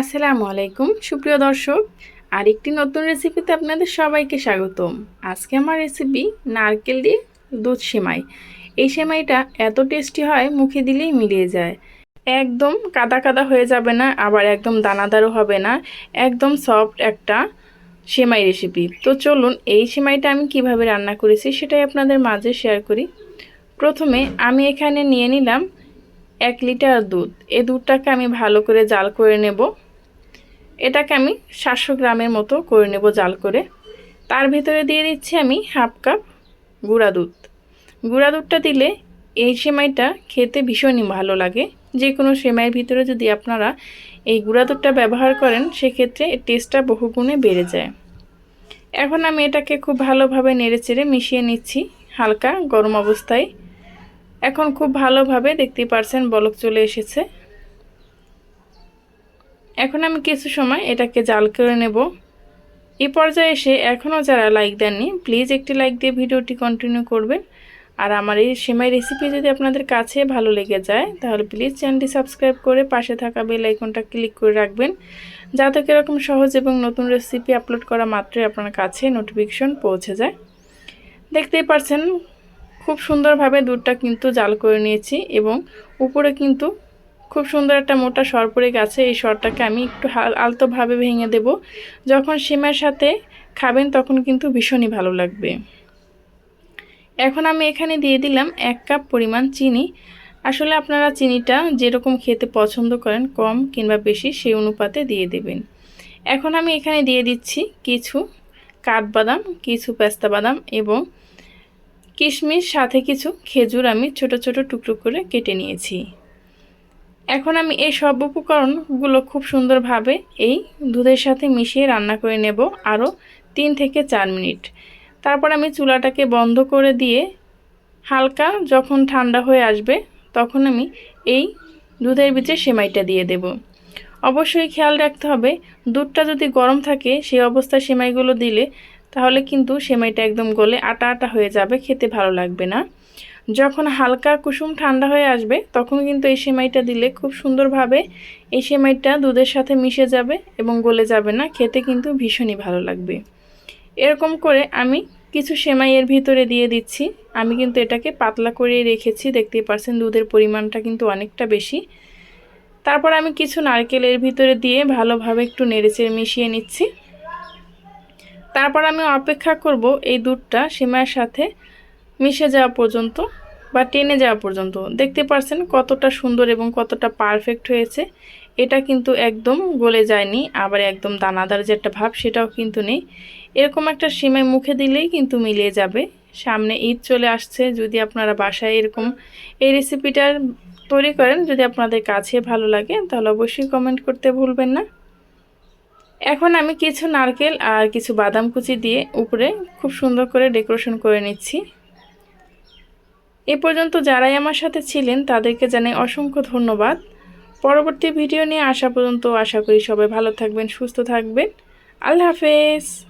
আসসালামু আলাইকুম, সুপ্রিয় দর্শক। আরেকটি নতুন রেসিপিতে আপনাদের সবাইকে স্বাগতম। আজকে আমার রেসিপি নারকেল দিয়ে দুধ সেমাই। এই সেমাইটা এত টেস্টি হয়, মুখে দিলেই মিলিয়ে যায়। একদম কাদা কাদা হয়ে যাবে না, আবার একদম দানাদারও হবে না। একদম সফট একটা সেমাই রেসিপি তো চলুন, এই সেমাইটা আমি কীভাবে রান্না করেছি সেটাই আপনাদের মাঝে শেয়ার করি। প্রথমে আমি এখানে নিয়ে নিলাম এক লিটার দুধ। এই দুধটাকে আমি ভালো করে জাল করে নেব। এটাকে আমি সাতশো গ্রামের মতো করে নেব জাল করে। তার ভিতরে দিয়ে দিচ্ছি আমি হাফ কাপ গুঁড়া দুধ। গুঁড়া দুধটা দিলে এই সেমাইটা খেতে ভীষণই ভালো লাগে। যে কোনো সেমাইয়ের ভিতরে যদি আপনারা এই গুঁড়া দুধটা ব্যবহার করেন, সেক্ষেত্রে টেস্টটা বহুগুণে বেড়ে যায়। এখন আমি এটাকে খুব ভালোভাবে নেড়ে চেড়ে মিশিয়ে নিচ্ছি হালকা গরম অবস্থায়। এখন খুব ভালোভাবে দেখতে পারছেন, বলক চলে এসেছে। এখন আমি কিছু সময় এটাকে জাল করে নেব। এই পর্যায়ে এসে এখনও যারা লাইক দেননি প্লিজ একটি লাইক দিয়ে ভিডিওটি কন্টিনিউ করবেন। আর আমার এই সেমাই রেসিপি যদি আপনাদের কাছে ভালো লেগে যায়, তাহলে প্লিজ চ্যানেলটি সাবস্ক্রাইব করে পাশে থাকা বেল আইকনটা ক্লিক করে রাখবেন। যাতে এরকম সহজ এবং নতুন রেসিপি আপলোড করা মাত্রই আপনার কাছে নোটিফিকেশন পৌঁছে যায়। দেখতেই পারছেন, খুব সুন্দরভাবে দুধটা কিন্তু জাল করে নিয়েছি এবং উপরে কিন্তু খুব সুন্দর একটা মোটা সর পড়ে গেছে, এই সরটাকে আমি একটু আলতোভাবে ভেঙে দেব। যখন সিমের সাথে খাবেন তখন কিন্তু ভীষণই ভালো লাগবে। এখন আমি এখানে দিয়ে দিলাম এক কাপ পরিমাণ চিনি। আসলে আপনারা চিনিটা যেরকম খেতে পছন্দ করেন, কম কিংবা বেশি সেই অনুপাতে দিয়ে দেবেন। এখন আমি এখানে দিয়ে দিচ্ছি কিছু কাঠবাদাম, কিছু পেস্তা বাদাম এবং কিশমিশ, সাথে কিছু খেজুর আমি ছোট ছোট টুকরো করে কেটে নিয়েছি। এখন আমি এই সব উপকরণগুলো খুব সুন্দরভাবে এই দুধের সাথে মিশিয়ে রান্না করে নেব আরও তিন থেকে চার মিনিট। তারপর আমি চুলাটাকে বন্ধ করে দিয়ে হালকা যখন ঠান্ডা হয়ে আসবে তখন আমি এই দুধের বিচে সেমাইটা দিয়ে দেব। অবশ্যই খেয়াল রাখতে হবে, দুধটা যদি গরম থাকে সেই অবস্থায় সেমাইগুলো দিলে তাহলে কিন্তু সেমাইটা একদম গলে আটা আটা হয়ে যাবে, খেতে ভালো লাগবে না। যখন হালকা কুসুম ঠান্ডা হয়ে আসবে, তখন কিন্তু এই সেমাইটা দিলে খুব সুন্দরভাবে এই সেমাইটা দুধের সাথে মিশে যাবে এবং গলে যাবে না, খেতে কিন্তু ভীষণই ভালো লাগবে। এরকম করে আমি কিছু সেমাই এর ভিতরে দিয়ে দিচ্ছি। আমি কিন্তু এটাকে পাতলা করে রেখেছি, দেখতেই পারছেন দুধের পরিমাণটা কিন্তু অনেকটা বেশি। তারপর আমি কিছু নারকেলের ভিতরে দিয়ে ভালোভাবে একটু নেড়েচেড়ে মিশিয়ে নিচ্ছি। তারপর আমি অপেক্ষা করব এই দুধটা সেমাইয়ের সাথে মিশে যাওয়া পর্যন্ত বা টেনে যাওয়া পর্যন্ত দেখতে পারছেন কতটা সুন্দর এবং কতটা পারফেক্ট হয়েছে। এটা কিন্তু একদম গলে যায়নি, আবার একদম দানাদার যে একটা ভাব সেটাও কিন্তু নেই। এরকম একটা সিমাই মুখে দিলেই কিন্তু মিলিয়ে যাবে। সামনে ঈদ চলে আসছে, যদি আপনারা বাসায় এরকম এই রেসিপিটার তৈরি করেন, যদি আপনাদের কাছে ভালো লাগে, তাহলে অবশ্যই কমেন্ট করতে ভুলবেন না। এখন আমি কিছু নারকেল আর কিছু বাদাম কুচি দিয়ে উপরে খুব সুন্দর করে ডেকোরেশন করে নিচ্ছি। এ পর্যন্ত যারাই আমার সাথে ছিলেন, তাদেরকে জানাই অসংখ্য ধন্যবাদ। পরবর্তী ভিডিও নিয়ে আসা পর্যন্ত আশা করি সবাই ভালো থাকবেন, সুস্থ থাকবেন। আল্লাহ হাফেজ।